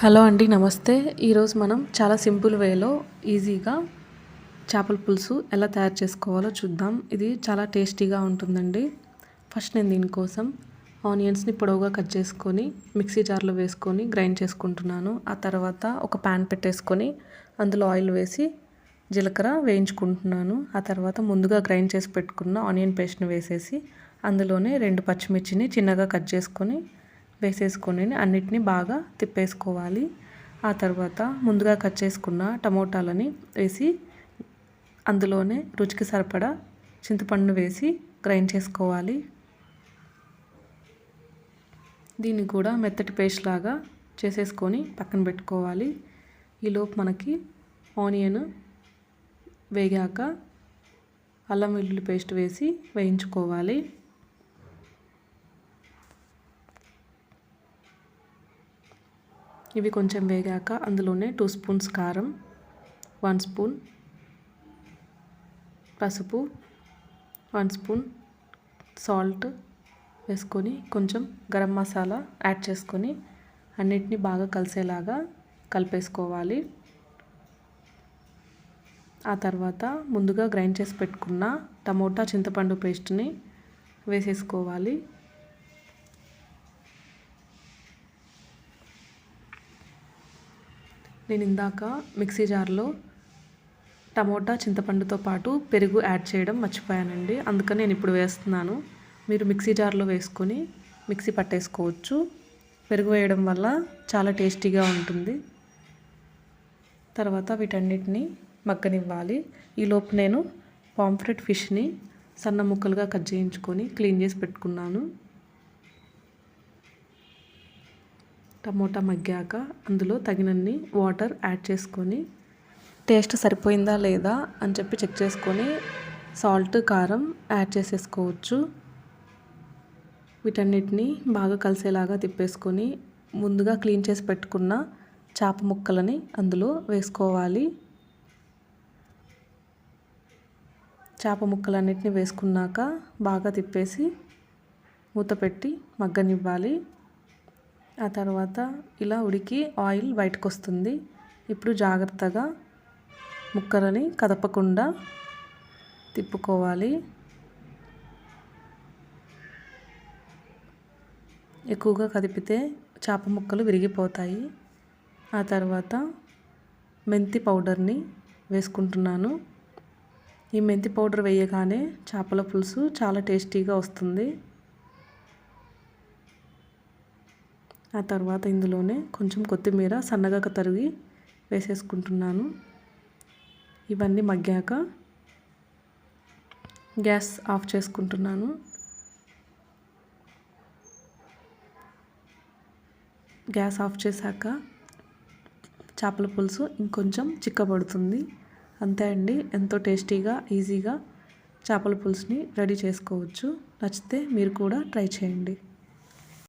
Hello అండి నమస్తే. ఈరోజు మనం చాలా సింపుల్ వేలో ఈజీగా చేపల పులుసు ఎలా తయారు చేసుకోవాలో చూద్దాం. ఇది చాలా టేస్టీగా ఉంటుందండి. ఫస్ట్ నేను దీనికోసం ఆనియన్స్ని పొడవుగా కట్ చేసుకొని మిక్సీ జార్లో వేసుకొని గ్రైండ్ చేసుకుంటున్నాను. ఆ తర్వాత ఒక ప్యాన్ పెట్టేసుకొని అందులో ఆయిల్ వేసి జీలకర్ర వేయించుకుంటున్నాను. ఆ తర్వాత ముందుగా గ్రైండ్ చేసి పెట్టుకున్న ఆనియన్ పేస్ట్ని వేసేసి అందులోనే రెండు పచ్చిమిర్చిని చిన్నగా కట్ చేసుకొని వేసేసుకొని అన్నిటిని బాగా తిప్పేసుకోవాలి. ఆ తర్వాత ముందుగా కట్ చేసుకున్న టమోటాలని వేసి అందులోనే రుచికి సరిపడా చింతపండు వేసి గ్రైండ్ చేసుకోవాలి. దీన్ని కూడా మెత్తటి పేస్ట్ లాగా చేసేసుకొని పక్కన పెట్టుకోవాలి. ఈలోపు మనకి ఆనియన్ వేగాక అల్లం వెల్లుల్లి పేస్ట్ వేసి వేయించుకోవాలి. ఇవి కొంచెం వేగాక అందులోనే టూ స్పూన్స్ కారం వన్ స్పూన్ పసుపు వన్ స్పూన్ సాల్ట్ వేసుకొని కొంచెం గరం మసాలా యాడ్ చేసుకొని అన్నిటినీ బాగా కలిసేలాగా కలిపేసుకోవాలి. ఆ తర్వాత ముందుగా గ్రైండ్ చేసి పెట్టుకున్న టమోటా చింతపండు పేస్ట్ని వేసేసుకోవాలి. నేను ఇందాక మిక్సీ జార్లో టమోటా చింతపండుతో పాటు పెరుగు యాడ్ చేయడం మర్చిపోయానండి. అందుకని నేను ఇప్పుడు వేస్తున్నాను. మీరు మిక్సీ జార్లో వేసుకొని మిక్సీ పట్టేసుకోవచ్చు. పెరుగు వేయడం వల్ల చాలా టేస్టీగా ఉంటుంది. తర్వాత వీటన్నిటిని మగ్గనివ్వాలి. ఈలోపు నేను పాంఫ్రెట్ ఫిష్ని సన్న ముక్కలుగా కట్ చేయించుకొని క్లీన్ చేసి పెట్టుకున్నాను. టమోటా మగ్గాక అందులో తగినన్ని వాటర్ యాడ్ చేసుకొని టేస్ట్ సరిపోయిందా లేదా అని చెప్పి చెక్ చేసుకొని సాల్ట్ కారం యాడ్ చేసేసుకోవచ్చు. వీటన్నిటిని బాగా కలిసేలాగా తిప్పేసుకొని ముందుగా క్లీన్ చేసి పెట్టుకున్న చేప ముక్కలని అందులో వేసుకోవాలి. చేప ముక్కలన్నిటిని వేసుకున్నాక బాగా తిప్పేసి మూత పెట్టి మగ్గనివ్వాలి. ఆ తర్వాత ఇలా ఉడికి ఆయిల్ బయటకు వస్తుంది ఇప్పుడు జాగ్రత్తగా ముక్కలని కదపకుండా తిప్పుకోవాలి. ఎక్కువగా కదిపితే చేప ముక్కలు విరిగిపోతాయి. ఆ తర్వాత మెంతి పౌడర్ని వేసుకుంటున్నాను. ఈ మెంతి పౌడర్ వేయగానే చేపల పులుసు చాలా టేస్టీగా వస్తుంది. ఆ తర్వాత ఇందులోనే కొంచెం కొత్తిమీర సన్నగా తరిగి వేసేసుకుంటున్నాను. ఇవన్నీ మగ్గాక గ్యాస్ ఆఫ్ చేసుకుంటున్నాను. గ్యాస్ ఆఫ్ చేశాక చేపల పులుసు ఇంకొంచెం చిక్కబడుతుంది. అంతే అండి ఎంతో టేస్టీగా ఈజీగా చేపల పులుసుని రెడీ చేసుకోవచ్చు. నచ్చితే మీరు కూడా ట్రై చేయండి.